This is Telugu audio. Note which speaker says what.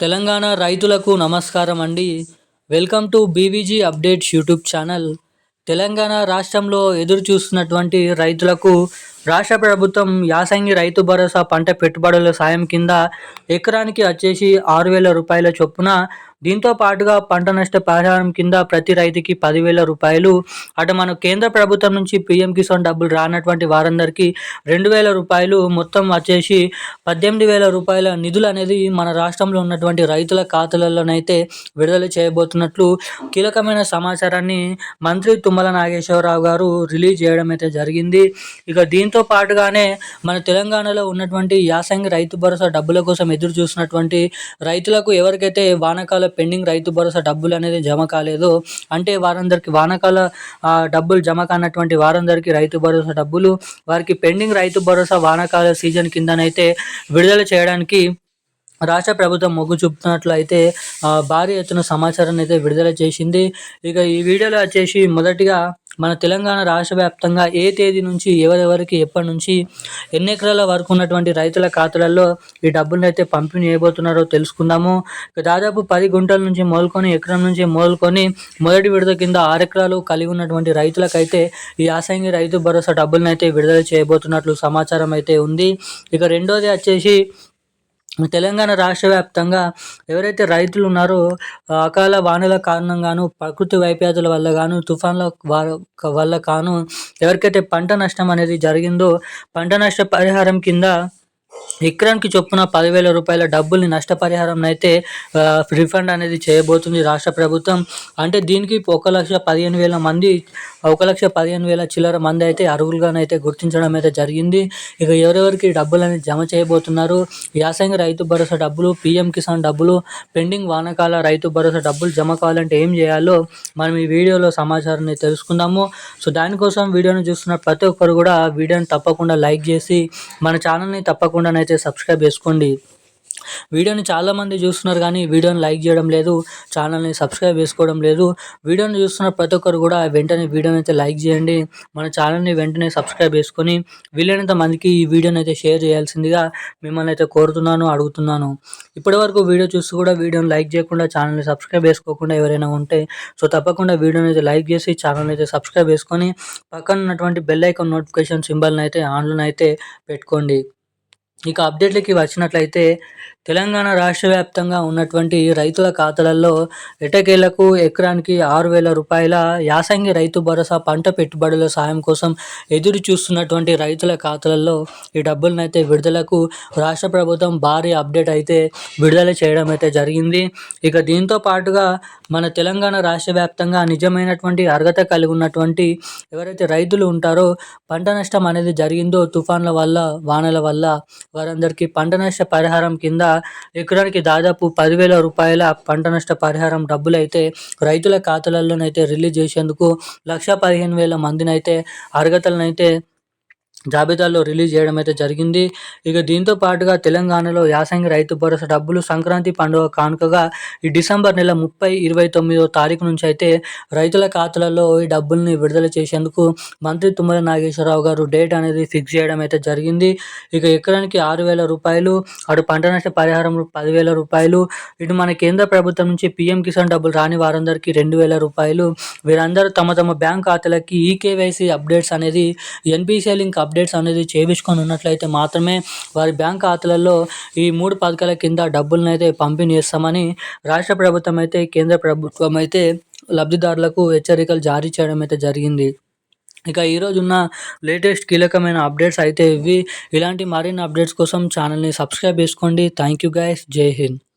Speaker 1: తెలంగాణ రైతులకు నమస్కారం అండి. Welcome to BVG updates YouTube channel. Telangana రాష్ట్రంలో ఎదురు చూస్తున్నటువంటి రైతులకు రాష్ట్ర ప్రభుత్వం యాసంగి రైతు భరోసా పంట పెట్టుబడుల సాయం కింద ఎకరానికి వచ్చేసి ఆరు వేల రూపాయల చొప్పున దీంతో పాటుగా పంట నష్ట పరిహారం కింద ప్రతి రైతుకి పదివేల రూపాయలు. అటు మన కేంద్ర ప్రభుత్వం నుంచి పిఎం కిసాన్ డబ్బులు రానటువంటి వారందరికీ రెండు వేల రూపాయలు మొత్తం వచ్చేసి పద్దెనిమిది వేల రూపాయల నిధులు అనేది మన రాష్ట్రంలో ఉన్నటువంటి రైతుల ఖాతాలలోనైతే విడుదల చేయబోతున్నట్లు కీలకమైన సమాచారాన్ని మంత్రి తుమ్మల నాగేశ్వరరావు గారు రిలీజ్ చేయడం అయితే జరిగింది. ఇక దీని దీంతో పాటుగానే మన తెలంగాణలో ఉన్నటువంటి యాసంగి రైతు భరోసా డబ్బుల కోసం ఎదురు చూసినటువంటి రైతులకు ఎవరికైతే వానకాల పెండింగ్ రైతు భరోసా డబ్బులు అనేది జమ కాలేదు అంటే వారందరికీ వానకాల డబ్బులు జమ కానటువంటి వారందరికీ రైతు భరోసా డబ్బులు వారికి పెండింగ్ రైతు భరోసా వానకాల సీజన్ కిందనైతే విడుదల చేయడానికి రాష్ట్ర ప్రభుత్వం మొగ్గు చూపుతున్నట్లు అయితే భారీ ఎత్తున సమాచారాన్ని అయితే విడుదల చేసింది. ఇక ఈ వీడియోలో వచ్చేసి మొదటిగా మన తెలంగాణ రాష్ట్ర వ్యాప్తంగా ఏ తేదీ నుంచి ఎవరెవరికి ఎప్పటి నుంచి ఎన్ని ఎకరాల వరకు ఉన్నటువంటి రైతుల ఖాతాలలో ఈ డబ్బులను అయితే పంపిణీ చేయబోతున్నారో తెలుసుకుందాము. దాదాపు పది గుంటల నుంచి మొదలుకొని ఎకరం నుంచి మొదలుకొని మొదటి విడత కింద ఆరు ఎకరాలు కలిగి ఉన్నటువంటి రైతులకైతే ఈ యాసంగి రైతు భరోసా డబ్బులను అయితే విడుదల చేయబోతున్నట్లు సమాచారం అయితే ఉంది. ఇక రెండోది వచ్చేసి తెలంగాణ రాష్ట్ర వ్యాప్తంగా ఎవరైతే రైతులు ఉన్నారో అకాల వానల కారణంగాను ప్రకృతి వైపరీత్యాల వల్ల గాను తుఫాన్ల వల్ల కాను ఎవరికైతే పంట నష్టం అనేది జరిగిందో పంట నష్ట పరిహారం కింద విక్రాంత్కి చొప్పున పదివేల రూపాయల డబ్బుల్ని నష్టపరిహారం అయితే రిఫండ్ అనేది చేయబోతుంది రాష్ట్ర ప్రభుత్వం. అంటే దీనికి ఒక లక్ష పదిహేను వేల మంది ఒక లక్ష పదిహేను వేల చిల్లర మంది అయితే అర్హులుగానైతే గుర్తించడం అయితే జరిగింది. ఇక ఎవరెవరికి డబ్బులు అనేది జమ చేయబోతున్నారు? యాసంగి రైతు భరోసా డబ్బులు పీఎం కిసాన్ డబ్బులు పెండింగ్ వానకాల రైతు భరోసా డబ్బులు జమ కావాలంటే ఏం చేయాలో మనం ఈ వీడియోలో సమాచారాన్ని తెలుసుకుందాము. సో దానికోసం వీడియోని చూస్తున్న ప్రతి ఒక్కరు కూడా వీడియోని తప్పకుండా లైక్ చేసి మన ఛానల్ని తప్పకుండా అయితే సబ్స్క్రైబ్ చేసుకోండి. వీడియోని చాలామంది చూస్తున్నారు కానీ వీడియోని లైక్ చేయడం లేదు ఛానల్ని సబ్స్క్రైబ్ చేసుకోవడం లేదు. వీడియోని చూస్తున్న ప్రతి ఒక్కరు కూడా వెంటనే వీడియోని అయితే లైక్ చేయండి. మన ఛానల్ని వెంటనే సబ్స్క్రైబ్ చేసుకొని వీలైనంత మందికి ఈ వీడియోని అయితే షేర్ చేయాల్సిందిగా మిమ్మల్ని అయితే కోరుతున్నాను అడుగుతున్నాను. ఇప్పటివరకు వీడియో చూస్తూ కూడా వీడియోని లైక్ చేయకుండా ఛానల్ని సబ్స్క్రైబ్ చేసుకోకుండా ఎవరైనా ఉంటే సో తప్పకుండా వీడియోని అయితే లైక్ చేసి ఛానల్ని అయితే సబ్స్క్రైబ్ చేసుకొని పక్కన ఉన్నటువంటి బెల్ ఐకాన్ నోటిఫికేషన్ సింబల్ని అయితే ఆన్లైన్ అయితే పెట్టుకోండి. ఇక అప్డేట్లకి వచ్చినట్లయితే తెలంగాణ రాష్ట్ర వ్యాప్తంగా ఉన్నటువంటి రైతుల ఖాతాలలో ఎటకేలకు ఎకరానికి ఆరు వేల రూపాయల యాసంగి రైతు భరోసా పంట పెట్టుబడుల సాయం కోసం ఎదురు చూస్తున్నటువంటి రైతుల ఖాతాలలో ఈ డబ్బులను అయితే విడుదలకు రాష్ట్ర ప్రభుత్వం భారీ అప్డేట్ అయితే విడుదల చేయడం అయితే జరిగింది. ఇక దీంతో పాటుగా మన తెలంగాణ రాష్ట్ర వ్యాప్తంగా నిజమైనటువంటి అర్హత కలిగి ఉన్నటువంటి ఎవరైతే రైతులు ఉంటారో పంట నష్టం అనేది జరిగిందో తుఫాన్ల వల్ల వానల వల్ల వారందరికీ పంట నష్ట పరిహారం కింద ఎకరానికి దాదాపు పదివేల రూపాయల పంట నష్ట పరిహారం డబ్బులైతే రైతుల ఖాతాలలోనైతే రిలీజ్ చేసేందుకు లక్ష పదిహేను వేల మందినైతే అర్హతలనైతే జాబితాలో రిలీజ్ చేయడం అయితే జరిగింది. ఇక దీంతో పాటుగా తెలంగాణలో యాసంగి రైతు భరోసా డబ్బులు సంక్రాంతి పండుగ కానుకగా ఈ డిసెంబర్ నెల ముప్పై ఇరవై తొమ్మిదో తారీఖు నుంచి అయితే రైతుల ఖాతాలలో ఈ డబ్బుల్ని విడుదల చేసేందుకు మంత్రి తుమ్మల నాగేశ్వరరావు గారు డేట్ అనేది ఫిక్స్ చేయడం అయితే జరిగింది. ఇక ఎకరానికి ఆరు వేల రూపాయలు అటు పంట నష్ట పరిహారం పదివేల రూపాయలు ఇటు మన కేంద్ర ప్రభుత్వం నుంచి పీఎం కిసాన్ డబ్బులు రాని వారందరికీ రెండు వేల రూపాయలు వీరందరూ తమ తమ బ్యాంక్ ఖాతాలకి ఈకేవైసీ అప్డేట్స్ అనేది ఎన్పిసిఐ లింక్ అప్డేట్ అప్డేట్స్ అనేది చేయించుకొని ఉన్నట్లయితే మాత్రమే వారి బ్యాంక్ ఖాతాలలో ఈ మూడు పథకాల కింద డబ్బులను అయితే పంపిణీ చేస్తామని రాష్ట్ర ప్రభుత్వం అయితే కేంద్ర ప్రభుత్వం అయితే లబ్ధిదారులకు హెచ్చరికలు జారీ చేయడం అయితే జరిగింది. ఇక ఈరోజు ఉన్న లేటెస్ట్ కీలకమైన అప్డేట్స్ అయితే ఇవి. ఇలాంటి మరిన్ని అప్డేట్స్ కోసం ఛానల్ని సబ్స్క్రైబ్ చేసుకోండి. Thank you guys. జై హింద్.